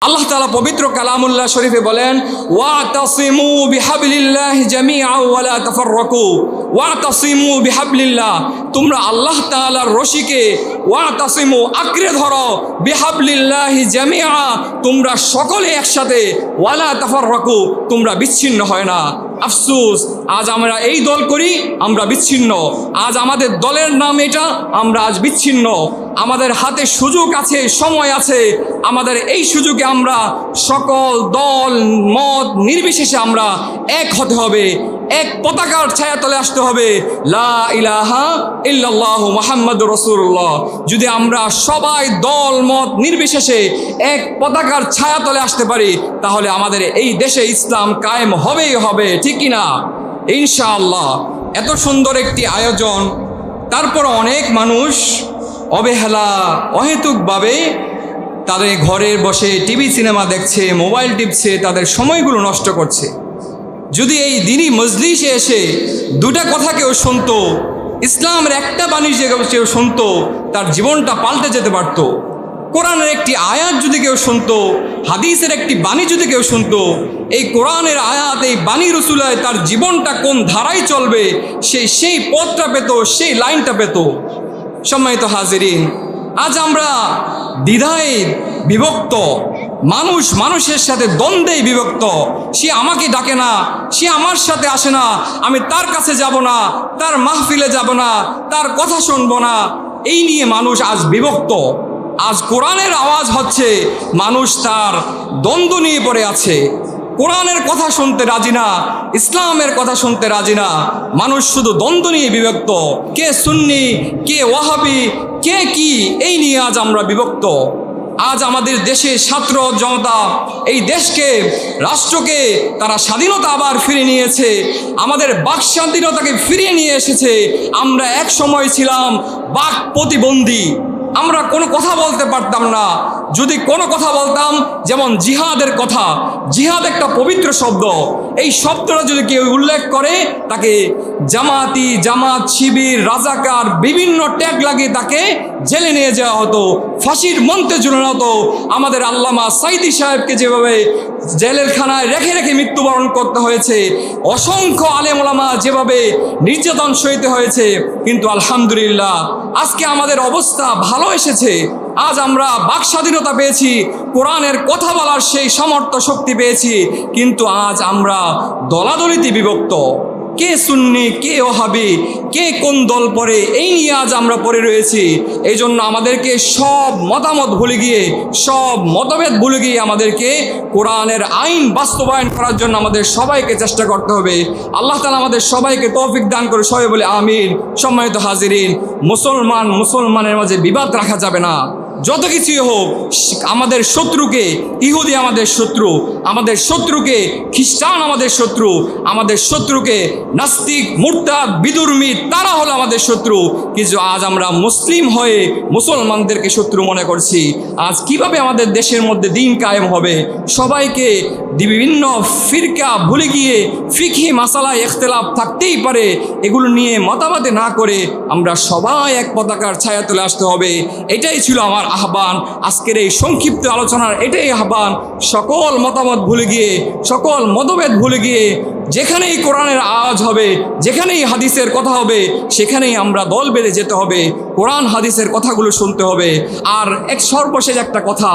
আল্লাহ তাআলা পবিত্র কালামুল্লাহ শরীফে বলেন, ওয়া ওয়াতাসিমু বিহাবলিল্লাহি জামিআ ওয়া লা তাফাররাকু। ওয়াতাসিমু বিহাবলিল্লাহ। তোমরা আল্লাহ তাআলার রশিকে ওয়াতাসিমু আঁকড়ে ধরো। বিহাবলিল্লাহি জামিআ। তোমরা সকলে একসাথে ওয়ালা তাফাররাকু। তোমরা বিচ্ছিন্ন হয় না। আফসুস, আজ আমরা এই দল করি, আমরা বিচ্ছিন্ন। আজ আমাদের দলের নাম এটা, আমরা আজ বিচ্ছিন্ন। আমাদের হাতে সুযোগ আছে, সময় আছে। আমাদের এই সুযোগে আমরা সকল দল, মত নির্বিশেষে আমরা এক হতে হবে। এক পতাকার ছায়া তলে আসতে হবে। লা ইলাহা ইল্লাল্লাহ মোহাম্মদ রসুল্লাহ যদি আমরা সবাই দল, মত নির্বিশেষে এক পতাকার ছায়া তলে আসতে পারি, তাহলে আমাদের এই দেশে ইসলাম কায়েম হবেই হবে। ঠিক না ইনশাআল্লাহ। এত সুন্দর একটি আয়োজন। তারপর অনেক মানুষ অবহেলা অহেতুকভাবে তাদের ঘরে বসে টিভি, সিনেমা দেখছে, মোবাইল টিপছে, তাদের সময়গুলো নষ্ট করছে। যদি এই দিনই মজলিসে এসে দুটা কথা কেউ শুনতো, ইসলামের একটা বাণী যে কেউ শুনতো, তার জীবনটা পাল্টে যেতে পারতো। কোরআনের একটি আয়াত যদি কেউ শুনতো, হাদিসের একটি বাণী যদি কেউ শুনতো, এই কোরআনের আয়াত, এই বাণী রসুলায় তার জীবনটা কোন ধারায় চলবে সেই সেই পথটা পেত, সেই লাইনটা পেত। সম্মানিত হাজিরিন, আজ আমরা দ্বিধায় বিভক্ত, মানুষ মানুষের সাথে দ্বন্দ্বেই বিভক্ত। সে আমাকে ডাকে না, সে আমার সাথে আসে না, আমি তার কাছে যাব না, তার মাহফিলে যাব না, তার কথা শুনব না। এই নিয়ে মানুষ আজ বিভক্ত। আজ কোরআনের আওয়াজ হচ্ছে, মানুষ তার দ্বন্দ্ব নিয়ে পড়ে আছে। কোরআনের কথা শুনতে রাজি না, ইসলামের কথা শুনতে রাজি না। মানুষ শুধু দ্বন্দ্ব নিয়ে বিভক্ত। কে সুন্নি, কে ওয়াহাবি, কে কি, এই নিয়ে আজ আমরা বিভক্ত। আজ আমাদের দেশে ছাত্র জনতা, এই দেশকে, রাষ্ট্রকে তারা স্বাধীনতা আবার ফিরে নিয়েছে। আমাদের বাক স্বাধীনতাকে ফিরিয়ে নিয়ে এসেছে। আমরা এক সময় ছিলাম বাক প্রতিবন্ধী। আমরা কোনো কথা বলতে পারতাম না। যদি কোনো কথা বলতাম, যেমন জিহাদের কথা, জিহাদ একটা পবিত্র শব্দ। এই শব্দটা যদি কেউ উল্লেখ করে, তাকে জামাতি, জামাত, শিবির, রাজাকার, বিভিন্ন ট্যাগ লাগিয়ে তাকে জেলে নিয়ে যাওয়া হতো, ফাঁসির মন্ত্রে ঝুলানো হতো। আমাদের আল্লামা সাইদি সাহেবকে যেভাবে জেলের খানায় রেখে রেখে মৃত্যুবরণ করতে হয়েছে, অসংখ্য আলেমলামা যেভাবে নির্যাতন সইতে হয়েছে, কিন্তু আলহামদুলিল্লাহ আজকে আমাদের অবস্থা ভালো এসেছে। আজ আমরা বাক স্বাধীনতা পেয়েছি, কোরআনের কথা বলার সেই সামর্থ্য শক্তি পেয়েছি, কিন্তু আজ আমরা দলাদলিতে বিভক্ত। কে সুন্নি, কে ওহাবি, কে কোন দল পরে, এই নিয়ে আজ আমরা পড়ে রয়েছি। এই জন্য আমাদেরকে সব মতামত ভুলে গিয়ে, সব মতভেদ ভুলে গিয়ে আমাদেরকে কোরআনের আইন বাস্তবায়ন করার জন্য আমাদের সবাইকে চেষ্টা করতে হবে। আল্লাহ তালা আমাদের সবাইকে তৌফিক দান করে সবাই বলে আমিন। সম্মানিত হাজিরিন, মুসলমান, মুসলমানের মাঝে বিবাদ রাখা যাবে না। যত কিছুই হোক, আমাদের শত্রুকে, ইহুদি আমাদের শত্রু, আমাদের শত্রুকে, খ্রিস্টান আমাদের শত্রু, আমাদের শত্রুকে নাস্তিক, মুরতাদ, বিদুর্মিত, তারা হলো আমাদের শত্রু। কিন্তু আজ আমরা মুসলিম হয়ে মুসলমানদেরকে শত্রু মনে করছি। আজ কীভাবে আমাদের দেশের মধ্যে দিন কায়েম হবে? সবাইকে বিভিন্ন ফিরকা ভুলে গিয়ে ফিকি মাসালায় এখতলাফ থাকতেই পারে। এগুলো নিয়ে মতামতে না করে আমরা সবাই এক পতাকার ছায়া তুলে আসতে হবে। এটাই ছিল আমার আহ্বান, আজকের এই সংক্ষিপ্ত আলোচনার এটাই আহ্বান, সকল মতামত ভুলে গিয়ে, সকল মতভেদ ভুলে গিয়ে, যেখানেই কোরআনের আওয়াজ হবে, যেখানেই হাদিসের কথা হবে, সেখানেই আমরা দল বেঁধে যেতে হবে, কোরআন, হাদিসের কথাগুলো শুনতে হবে। আর এক সর্বশেষ একটা কথা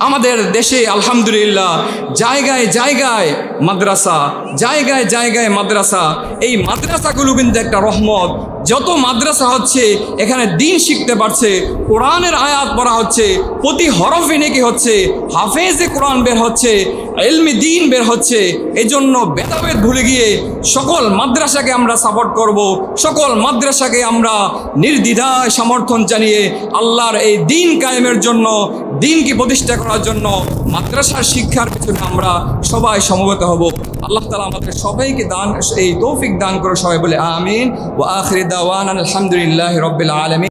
আমাদের দেশে আলহামদুলিল্লাহ জায়গায় জায়গায় মাদ্রাসা, জায়গায় জায়গায় মাদ্রাসা। এই মাদ্রাসাগুলো কিন্তু একটা রহমত। যত মাদ্রাসা হচ্ছে, এখানে দিন শিখতে পারছে, কোরআনের আয়াত পড়া হচ্ছে, প্রতি হরফে নাকি হচ্ছে, হাফেজে কোরআন বের হচ্ছে, এলমি দিন বের হচ্ছে। এই জন্য ভেদাভেদ ভুলে গিয়ে সকল মাদ্রাসাকে আমরা সাপোর্ট করব, সকল মাদ্রাসাকে আমরা নির্দ্বিধায় সমর্থন জানিয়ে আল্লাহর এই দিন কায়েমের জন্য দিনকে প্রতিষ্ঠা করার জন্য মাদ্রাসার শিক্ষার পিছনে আমরা সবাই সমবেত হব। আল্লাহ তালা আমাদের সবাইকে দান, এই তৌফিক দান করে সবাই বলে, আমিন। ও আখরি দাওয়ান আলহামদুলিল্লাহ রবিল আলমিন।